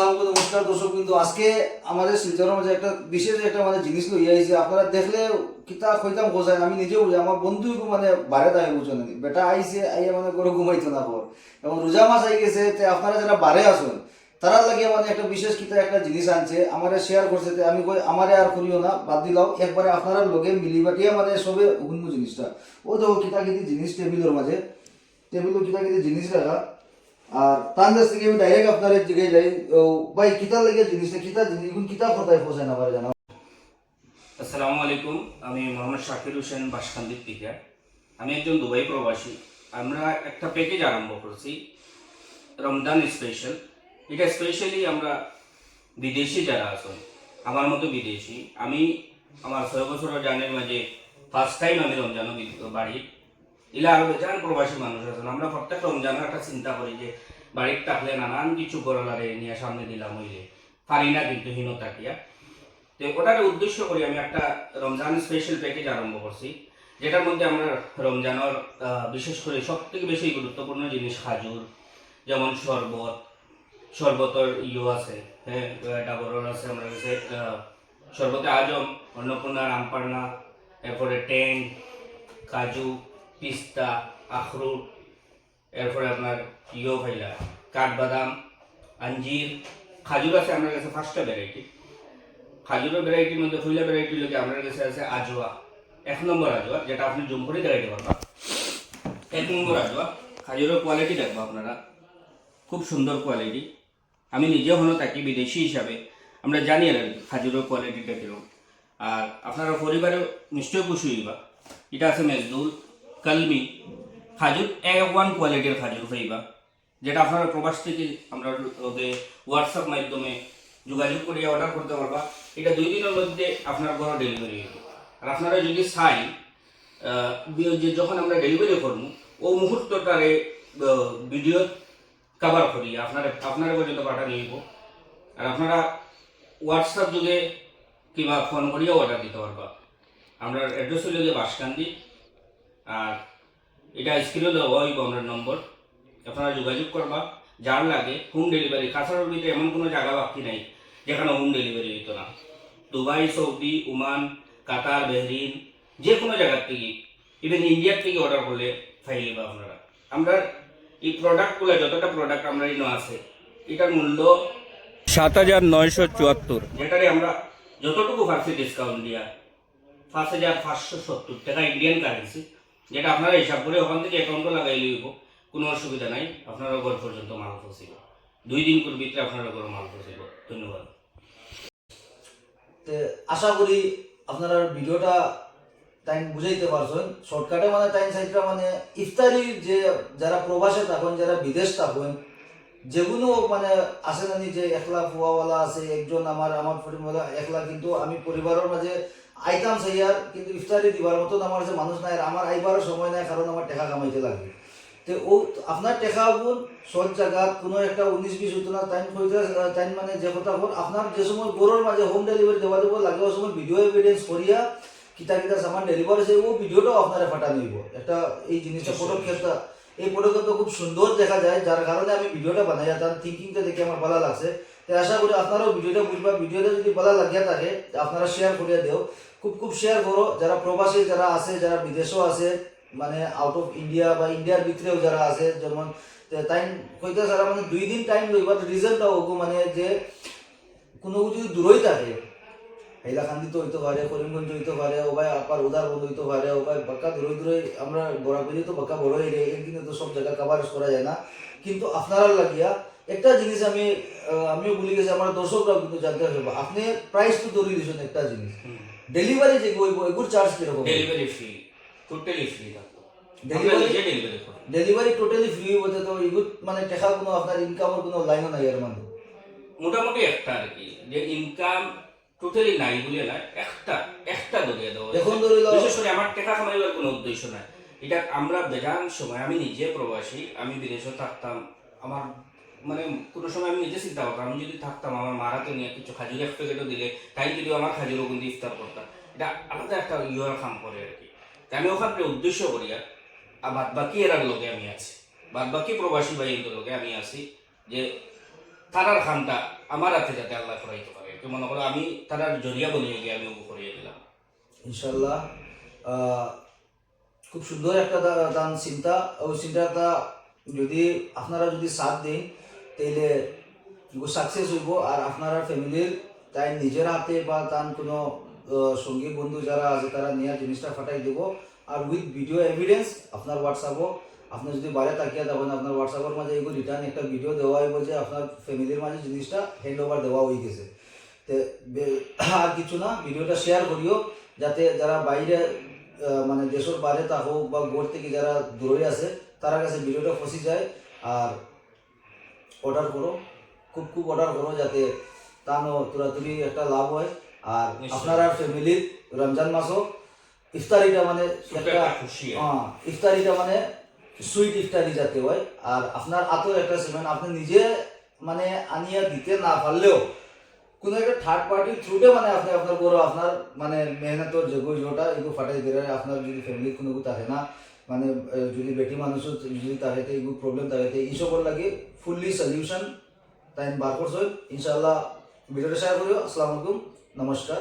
আসসালামু নমস্কার দর্শক কিন্তু আজকে আমাদের শিলচরের মাঝে একটা বিশেষ একটা মানে জিনিস লই আইছে, আপনারা দেখলে কিতা কইতাম গোসাই, আমি নিজেও বুঝি আমার বন্ধু মানে বারে দায় বুঝো নাকি, বেটা আইছে, আইয়া মানে করে ঘুমাইতো না পর এবং রোজা মাস আই গেছে, তে আপনারা যারা বারে আসুন তারা লাগে মানে একটা বিশেষ কিতা একটা জিনিস আনছে, আমারে শেয়ার করছে, তে আমি কই, আমারে আর করিও না, বাদ দিলাও। একবারে আপনারা লগে মিলিবাটিয়া মানে সবে শুনব জিনিসটা। ও দেখো কিতা কিতি জিনিস টেবিলের মাঝে। টেবিলের কিতা কিতি জিনিস রাখা। আর তার কাছ থেকে আমি ডাইরেক্ট আপনার জিজ্ঞাসা যাই। ভাই কিতা লাগে জিনিসটা কিতা জিনিস, এখন কিতা কথায় ফসায় না পারে জানা আসসালামু আলাইকুম, আমি মোহাম্মদ শাকির হোসেন বাসকান্দির থেকে। আমি একজন দুবাই প্রবাসী। আমরা একটা প্যাকেজ আরম্ভ করছি, রমজান স্পেশাল এটা স্পেশালি আমরা বিদেশি যারা আছেন, আমার মতো বিদেশি। আমি আমার ছয় বছর জানের মাঝে ফার্স্ট টাইম আমি রমজানও বি- ইলা আরও বেজান প্রবাসী মানুষ আছেন। আমরা প্রত্যেক রমজানের একটা চিন্তা করি যে, বাড়ির থাকলে নানান কিছু গরলারে নিয়ে সামনে দিলাম হইলে পারি না কিন্তু হীনতা কিয়া তো ওটার উদ্দেশ্য করে আমি একটা রমজান স্পেশাল প্যাকেজ আরম্ভ করছি, যেটার মধ্যে আমরা রমজানের বিশেষ করে সব থেকে বেশি গুরুত্বপূর্ণ জিনিস খাজুর, যেমন শরবত, শরবতের ইয়ে আছে হ্যাঁ? ডাবরের আছে আমরা কাছে শরবতে আজম, অন্নপূর্ণা, রামপান্না, এরপরে ট্যাং, কাজু পিস্তা, আখরুট, এরপরে আপনার ইয়ে ফাইলা, কাঠবাদাম, আঞ্জির, খাজুর আছে আমার কাছে পাঁচটা ভ্যারাইটি খাজুরের ভ্যারাইটির মধ্যে ফুইলা ভ্যারাইটি লোকে আপনার কাছে আছে আজোয়া, এক নম্বর আজোয়া, যেটা আপনি জুম করে দেখাইতে পারবা এক নম্বর আজোয়া, খাজুরের কোয়ালিটি দেখব আপনারা। খুব সুন্দর কোয়ালিটি আমি নিজে হলো থাকি বিদেশি হিসাবে। আমরা জানি আর খাজুরের কোয়ালিটিটা কীরকম। আর আপনারা পরিবারে নিশ্চয়ই খুশি হইবা। এটা আছে মেজদুল কালমি, খাজুর ওয়ান কোয়ালিটির খাজুর পাইবা যেটা আপনারা প্রবাস থেকে আমরা ওকে হোয়াটসঅ্যাপ মাধ্যমে যোগাযোগ করিয়া অর্ডার করতে পারবা। এটা দুই দিনের মধ্যে আপনার ঘরে ডেলিভারি হইব আর আপনারা যদি চাই যে যখন আমরা ডেলিভারি করব, ও মুহূর্তটারে ভিডিও কভার করি আপনারা আপনারা পর্যন্ত পাঠানো হইব আর আপনারা হোয়াটসঅ্যাপ যুগে কিংবা ফোন করিয়া অর্ডার দিতে পারবা। আমরা অ্যাড্রেস হইল যে বাসকান্দি আর এটা স্ক্রিনে দেওয়া হইব আমরা নম্বর। আপনারা যোগাযোগ করবা, যার লাগে হোম ডেলিভারি কাছাড়ের ভিতরে এমন কোনো জায়গা বাকি নাই, যেখানে হোম ডেলিভারি হইতো না। Dubai, Saudi, Oman, Qatar, Bahrain, যে কোনো জায়গার থেকে ইভেন ইন্ডিয়ার থেকে অর্ডার করলে ফাইলে বা আপনারা। আমরা এই প্রোডাক্টগুলো যতটা প্রোডাক্ট আমরা ইনো আছে, এটার মূল্য সাত হাজার নয়শো চুয়াত্তর। যেটারে আমরা যতটুকু পারছি ডিসকাউন্ট দিয়া, পাঁচ হাজার পাঁচশো সত্তর টাকা ইন্ডিয়ান কারেন্সি যেটা আপনারা হিসাব করে ওখান থেকে অ্যাকাউন্টও লাগাই লইব কোনো অসুবিধা নাই, আপনারা ঘর পর্যন্ত মাল পৌঁছিব দুই দিন করে ভিতরে আপনারা ঘর মাল পৌঁছিব ধন্যবাদ। আশা করি আপনারা ভিডিওটা টাইম বুঝাইতে পারছেন। শর্টকাটে মানে টাইম সাইডটা মানে ইফতারির যে যারা প্রবাসে থাকেন, যারা বিদেশ থাকেন, যেগুলো মানে আছে জানি যে একলা ফুয়াওয়ালা আছে, একজন আমার আমার পরিবার, একলা কিন্তু আমি পরিবারের মাঝে আইতাম সেইয়ার কিন্তু ইফতারি দিবার মতন আমার কাছে মানুষ নাই আর আমার আইবারও সময় নাই কারণ আমার টাকা কামাইতে লাগে। তো ও আপনার টেকা বোন সব জায়গাত কোনো একটা উনিশ বিশ হতো না টাইম হইতে টাইম মানে যে কথা বল আপনার যে সময় গরুর মাঝে হোম ডেলিভারি দেওয়া দেবো লাগে ওই সময় ভিডিও এভিডেন্স করিয়া কিতা কিতা সামান ডেলিভারি সে ও ভিডিওটাও আপনারা ফাটা হইব একটা এই জিনিসটা পদক্ষেপটা এই পদক্ষেপটা খুব সুন্দর দেখা যায় যার কারণে আমি ভিডিওটা বানাই তার থিঙ্কিংটা দেখে আমার ভালো লাগছে আশা করি আপনারাও ভিডিওটা বুঝবা। ভিডিওটা যদি ভালো লাগিয়া থাকে আপনারা শেয়ার করিয়া দেও। খুব খুব শেয়ার করো। যারা প্রবাসী, যারা আছে, যারা বিদেশেও আছে মানে আউট অফ ইন্ডিয়া বা ইন্ডিয়ার ভিতরেও যারা আছে, যেমন টাইম কইতে যারা মানে দুই দিন টাইম লইবা রিজনটা হোক মানে যে কোনো যদি দূরই থাকে হাইলাকান্দি তো হইতে পারে করিমগঞ্জ হইতে পারে ও ভাই আপার উদার বন্ধ হইতে পারে ও ভাই বাক্কা দূরে দূরে আমরা করি তো বাক্কা বড় এরিয়া একদিনে তো সব জায়গা কাভারেজ করা যায় না। কিন্তু আপনারা লাগিয়া একটা জিনিস আমি আমিও ভুলে গেছি আমার দর্শকরাও কিন্তু জানতে পারব। আপনি প্রাইস তো ধরে দিয়েছেন একটা জিনিস। ডেলিভারি যে ওই এগুর চার্জ কীরকম? Delivery free totally free delivery totally free হতে তো এগুলো মানে টাকা কোনো আপনার ইনকামের কোনো লাইনও নাই এর মানে মোটামুটি একটা আর কি যে ইনকাম টোটালি নাই বলে না একটা একটা ধরিয়ে দেওয়া এখন ধরে বিশেষ করে আমার টাকা কামাইবার কোনো উদ্দেশ্য নাই। এটা আমরা বেজান সময় আমি নিজে প্রবাসী আমি বিদেশে থাকতাম আমার মানে কোনো সময় আমি নিজে চিন্তা করতাম আমি যদি থাকতাম আমার মারাতে নিয়ে কিছু খাজুর এক প্যাকেটও দিলে তাই যদি আমার খাজুরও কিন্তু ইফতার করতাম এটা আলাদা একটা ইয়ের কাম করে আর কি। আমি ওখানে উদ্দেশ্য করি আর বাদ বাকি এরার লোকে আমি আছি। বাদ বাকি প্রবাসী ভাইয়ের লোকে আমি আছি যে তারার খানটা আমার হাতে যাতে আল্লাহ করাইতে পারে তো মনে করো, আমি তারার জরিয়া বনিয়ে গিয়ে আমি করিয়ে দিলাম। ইনশাল্লাহ খুব সুন্দর একটা দান চিন্তা। ওই চিন্তাটা যদি আপনারা যদি সাথ দিন, তাইলে সাকসেস হইব। আর আপনারা ফ্যামিলির তাই নিজের হাতে বা তার কোনো সঙ্গী, বন্ধু যারা আছে, তারা নিয়ে জিনিসটা ফাটাই দেব। আর উইথ ভিডিও এভিডেন্স আপনার হোয়াটসঅ্যাপও আপনি যদি বাইরে তাকিয়ে যাবেন আপনার হোয়াটসঅ্যাপের মাঝে এগুলো রিটার্ন একটা ভিডিও দেওয়া হইব যে আপনার ফ্যামিলির মাঝে জিনিসটা হ্যান্ড ওভার দেওয়া হয়ে গেছে। আর কিছু না ভিডিওটা শেয়ার করিও যাতে যারা বাইরে মানে দেশের বাইরে তা হোক বা গোর থেকে যারা দূরে আছে তারা কাছে ভিডিওটা ফসি যায়। আর অর্ডার করো খুব খুব অর্ডার করো যাতে তানো তুরাতুরি একটা লাভ হয়। আর। আপনারা ফ্যামিলির রমজান মাসও ইফতারিটা মানে একটা হ্যাঁ, ইফতারিটা মানে সুইট ইফতারি যাতে হয়। আর আপনার আতো একটা সেভেন আপনি নিজে মানে আনিয়া দিতে না পারলেও কোনো একটা থার্ড পার্টির থ্রুতে মানে আপনি আপনার বড়, আপনার মানে মেহনতর যোগ্য যেটা এগুলো ফাটাই দিয়ে আপনার যদি ফ্যামিলির কোনো থাকে না মানে যদি বেটি মানুষও যদি থাকে তো এগুলো প্রবলেম থাকে তো এইসবের লাগে ফুললি সলিউশন তাই বার করছ। ইনশাল্লাহ ভিডিওটা শেয়ার করিও। আসসালামু আলাইকুম। নমস্কার।